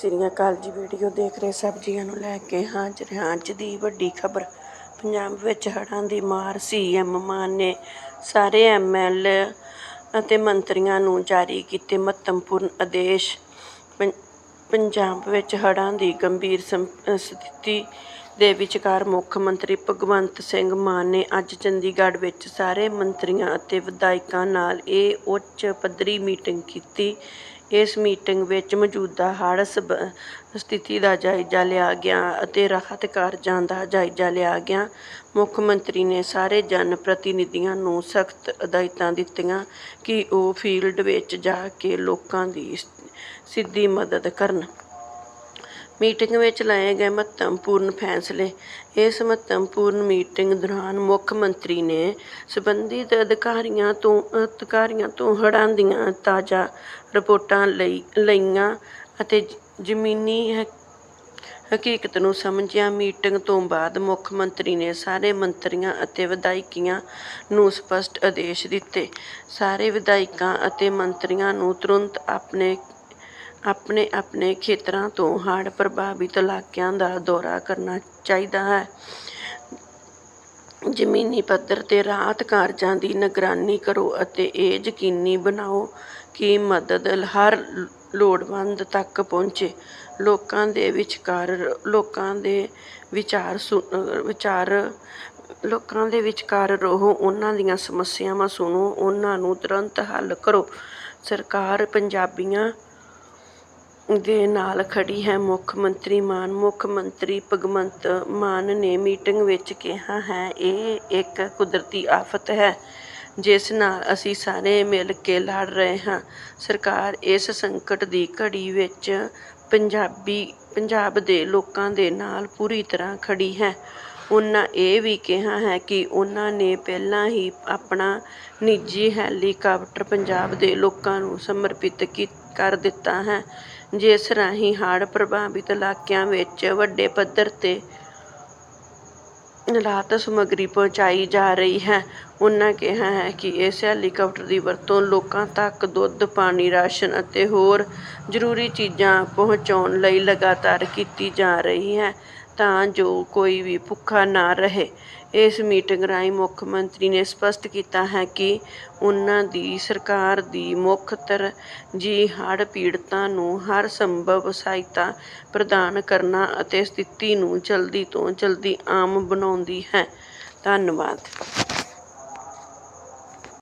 ਸ੍ਰੀ ਅਕਾਲ ਜੀ ਵੀਡੀਓ ਦੇਖ ਰਹੇ ਸਭ ਜੀਆਂ ਨੂੰ ਲੈ ਕੇ ਹਾਜ਼ਰ ਹਾਂ। ਅੱਜ ਦੀ ਵੱਡੀ ਖਬਰ, ਪੰਜਾਬ ਵਿੱਚ ਹੜ੍ਹਾਂ ਦੀ ਮਾਰ ਸੀਐਮ ਮਾਨ। ਨੇ ਸਾਰੇ ਐਮਐਲਏ ਅਤੇ ਮੰਤਰੀਆਂ ਨੂੰ ਜਾਰੀ ਕੀਤੇ ਮਹੱਤਵਪੂਰਨ ਆਦੇਸ਼। ਪੰ- ਪੰਜਾਬ ਵਿੱਚ ਹੜ੍ਹਾਂ ਦੀ ਗੰਭੀਰ ਸੰ- ਸਥਿਤੀ ਦੇ ਵਿਚਕਾਰ ਮੁੱਖ ਮੰਤਰੀ ਭਗਵੰਤ ਸਿੰਘ ਮਾਨ ਨੇ ਅੱਜ ਚੰਡੀਗੜ੍ਹ ਵਿੱਚ ਸਾਰੇ ਮੰਤਰੀਆਂ ਅਤੇ ਵਿਧਾਇਕਾਂ ਨਾਲ ਇਹ ਉੱਚ ਪੱਧਰੀ ਮੀਟਿੰਗ ਕੀਤੀ। ਇਸ ਮੀਟਿੰਗ ਵਿੱਚ ਮੌਜੂਦਾ ਹੜ੍ਹ ਸਬ- ਸਥਿਤੀ ਦਾ ਜਾਇਜ਼ਾ ਲਿਆ ਗਿਆ ਅਤੇ ਰਾਹਤ ਕਾਰਜਾਂ ਦਾ ਜਾਇਜ਼ਾ ਲਿਆ ਗਿਆ। ਮੁੱਖ ਮੰਤਰੀ ਨੇ ਸਾਰੇ ਜਨ ਪ੍ਰਤੀਨਿਧੀਆਂ ਨੂੰ ਸਖਤ ਹਦਾਇਤਾਂ ਦਿੱਤੀਆਂ ਕਿ ਉਹ ਫੀਲਡ ਵਿੱਚ ਜਾ ਕੇ ਲੋਕਾਂ ਦੀ ਸਿੱਧੀ ਮਦਦ ਕਰਨ। ਮੀਟਿੰਗ ਵਿੱਚ ਲਏ ਗਏ ਮਹੱਤਵਪੂਰਨ ਫੈਸਲੇ। ਇਸ ਮਹੱਤਵਪੂਰਨ ਮੀਟਿੰਗ ਦੌਰਾਨ ਮੁੱਖ ਮੰਤਰੀ ਨੇ ਸੰਬੰਧਿਤ ਅਧਿਕਾਰੀਆਂ ਤੋਂ ਅਧਿਕਾਰੀਆਂ ਤੋਂ ਹੜ੍ਹਾਂ ਦੀਆਂ ਤਾਜ਼ਾ ਰਿਪੋਰਟਾਂ ਲਈ, ਲਈਆਂ ਅਤੇ ਜ਼ਮੀਨੀ ਹ- ਹਕੀਕਤ ਨੂੰ ਸਮਝਿਆ। ਮੀਟਿੰਗ ਤੋਂ ਬਾਅਦ ਮੁੱਖ ਮੰਤਰੀ ਨੇ ਸਾਰੇ ਮੰਤਰੀਆਂ ਅਤੇ ਵਿਧਾਇਕੀਆਂ ਨੂੰ ਸਪਸ਼ਟ ਆਦੇਸ਼ ਦਿੱਤੇ। ਸਾਰੇ ਵਿਧਾਇਕਾਂ ਅਤੇ ਮੰਤਰੀਆਂ ਨੂੰ ਤੁਰੰਤ ਆਪਣੇ ਆਪਣੇ ਆਪਣੇ ਖੇਤਰਾਂ ਤੋਂ ਹੜ੍ਹ ਪ੍ਰਭਾਵਿਤ ਇਲਾਕਿਆਂ ਦਾ ਦੌਰਾ ਕਰਨਾ ਚਾਹੀਦਾ ਹੈ। ਜ਼ਮੀਨੀ ਪੱਧਰ ਤੇ ਰਾਹਤ ਕਾਰਜਾਂ ਦੀ ਨਿਗਰਾਨੀ ਕਰੋ ਅਤੇ ਇਹ ਯਕੀਨੀ ਬਣਾਓ ਕਿ ਮਦਦ ਹਰ ਲੋੜਵੰਦ ਤੱਕ ਪਹੁੰਚੇ। ਲੋਕਾਂ ਦੇ ਵਿਚਕਾਰ, ਲੋਕਾਂ ਦੇ ਵਿਚਾਰ ਸੁ- ਵਿਚਾਰ, ਲੋਕਾਂ ਦੇ ਵਿਚਕਾਰ ਰਹੋ, ਉਹਨਾਂ ਦੀਆਂ ਸਮੱਸਿਆਵਾਂ ਸੁਣੋ, ਉਹਨਾਂ ਨੂੰ ਤੁਰੰਤ ਹੱਲ ਕਰੋ। ਸਰਕਾਰ ਪੰਜਾਬੀਆਂ ਦੇ ਨਾਲ ਖੜ੍ਹੀ ਹੈ। ਮੁੱਖ ਮੰਤਰੀ ਮਾਨ, ਮੁੱਖ ਮੰਤਰੀ ਭਗਵੰਤ ਮਾਨ ਨੇ ਮੀਟਿੰਗ ਵਿੱਚ ਕਿਹਾ ਹੈ, ਇਹ ਇੱਕ ਕੁਦਰਤੀ ਆਫਤ ਹੈ, ਜਿਸ ਨਾਲ ਅਸੀਂ ਸਾਰੇ ਮਿਲ ਕੇ ਲੜ ਰਹੇ ਹਾਂ। ਸਰਕਾਰ ਇਸ ਸੰਕਟ ਦੀ ਘੜੀ ਵਿੱਚ ਪੰਜਾਬੀ, ਪੰਜਾਬ ਦੇ ਲੋਕਾਂ ਦੇ ਨਾਲ ਪੂਰੀ ਤਰ੍ਹਾਂ ਖੜੀ ਹੈ। ਉਨ੍ਹਾਂ ਇਹ ਵੀ ਕਿਹਾ ਹੈ ਕਿ ਉਹਨਾਂ ਨੇ ਪਹਿਲਾਂ ਹੀ ਆਪਣਾ ਨਿੱਜੀ ਹੈਲੀਕਾਪਟਰ ਪੰਜਾਬ ਦੇ ਲੋਕਾਂ ਨੂੰ ਸਮਰਪਿਤ ਕੀ- ਕਰ ਦਿੱਤਾ ਹੈ। ਜਿਸ ਰਾਹੀਂ ਹੜ੍ਹ ਪ੍ਰਭਾਵਿਤ ਇਲਾਕਿਆਂ ਵਿੱਚ ਵੱਡੇ ਪੱਧਰ ਤੇ ਰਾਹਤ ਸਮੱਗਰੀ ਪਹੁੰਚਾਈ ਜਾ ਰਹੀ ਹੈ। ਉਹਨਾਂ ਕਿਹਾ ਹੈ ਕਿ ਇਸ ਹੈਲੀਕਾਪਟਰ ਦੀ ਵਰਤੋਂ ਲੋਕਾਂ ਤੱਕ ਦੁੱਧ, ਪਾਣੀ, ਰਾਸ਼ਨ ਅਤੇ ਹੋਰ ਜ਼ਰੂਰੀ ਚੀਜ਼ਾਂ ਪਹੁੰਚਾਉਣ ਲਈ ਲਗਾਤਾਰ ਕੀਤੀ ਜਾ ਰਹੀ ਹੈ। ਤਾਂ ਜੋ ਕੋਈ ਵੀ ਭੁੱਖਾ ਨਾ ਰਹੇ। ਇਸ ਮੀਟਿੰਗ ਰਾਹੀਂ ਮੁੱਖ ਮੰਤਰੀ ਨੇ ਸਪਸ਼ਟ ਕੀਤਾ ਹੈ ਕਿ ਉਹਨਾਂ ਦੀ ਸਰਕਾਰ ਦੀ ਮੁੱਖ ਤਰਜੀਹ ਹੜ੍ਹ ਪੀੜਤਾਂ ਨੂੰ ਹਰ ਸੰਭਵ ਸਹਾਇਤਾ ਪ੍ਰਦਾਨ ਕਰਨਾ ਅਤੇ ਸਥਿਤੀ ਨੂੰ ਜਲਦੀ ਤੋਂ ਜਲਦੀ ਆਮ ਬਣਾਉਂਦੀ ਹੈ। ਧੰਨਵਾਦ।